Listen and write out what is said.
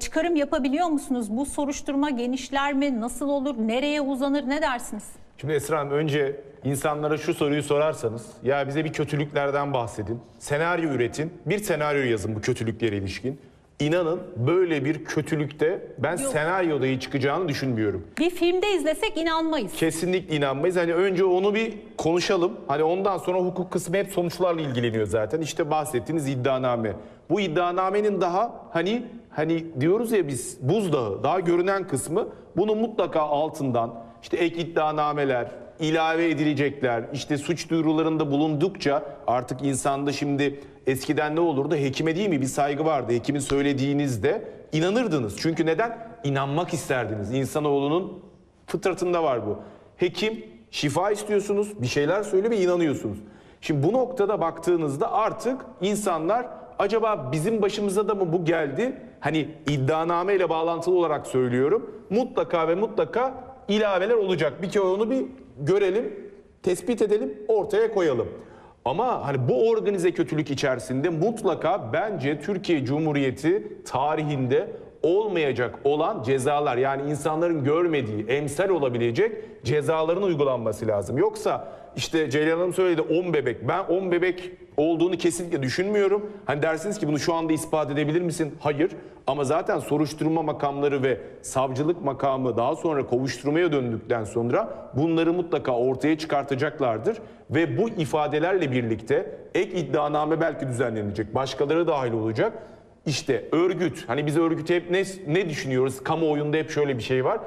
Çıkarım yapabiliyor musunuz? Bu soruşturma genişler mi? Nasıl olur? Nereye uzanır? Ne dersiniz? Şimdi Esra Hanım önce insanlara şu soruyu sorarsanız ya bize bir kötülüklerden bahsedin. Senaryo üretin. Bir senaryo yazın bu kötülüklere ilişkin. İnanın böyle bir kötülükte ben Yok. senaryoda iyi çıkacağını düşünmüyorum. Bir filmde izlesek inanmayız. Kesinlikle inanmayız. Hani önce onu bir konuşalım. Hani ondan sonra hukuk kısmı hep sonuçlarla ilgileniyor zaten. İşte bahsettiğiniz iddianame. Bu iddianamenin daha hani hani diyoruz ya biz buzdağı daha görünen kısmı bunun mutlaka altından işte ek iddianameler, ilave edilecekler, işte suç duyurularında bulundukça artık insanda şimdi eskiden ne olurdu? Hekime değil mi bir saygı vardı. Hekimin söylediğinizde inanırdınız. Çünkü neden? İnanmak isterdiniz. İnsanoğlunun Fıtratında var bu. Hekim şifa istiyorsunuz, bir şeyler söylüyor ve inanıyorsunuz. Şimdi bu noktada baktığınızda artık insanlar acaba bizim başımıza da mı bu geldi? Hani iddianame ile bağlantılı olarak söylüyorum. Mutlaka ve mutlaka ilaveler olacak. Bir kere onu bir görelim, tespit edelim, ortaya koyalım. Ama hani bu organize kötülük içerisinde mutlaka bence Türkiye Cumhuriyeti tarihinde olmayacak olan cezalar yani insanların görmediği, emsal olabilecek cezaların uygulanması lazım. Yoksa işte Ceylan Hanım söyledi 10 bebek. Ben 10 bebek olduğunu kesinlikle düşünmüyorum. Hani dersiniz ki bunu şu anda ispat edebilir misin? Hayır. Ama zaten soruşturma makamları ve savcılık makamı daha sonra kovuşturmaya döndükten sonra bunları mutlaka ortaya çıkartacaklardır. Ve bu ifadelerle birlikte ek iddianame belki düzenlenecek. Başkaları dahil olacak. İşte örgüt, hani biz örgütü hep ne, ne düşünüyoruz? Kamuoyunda hep şöyle bir şey var.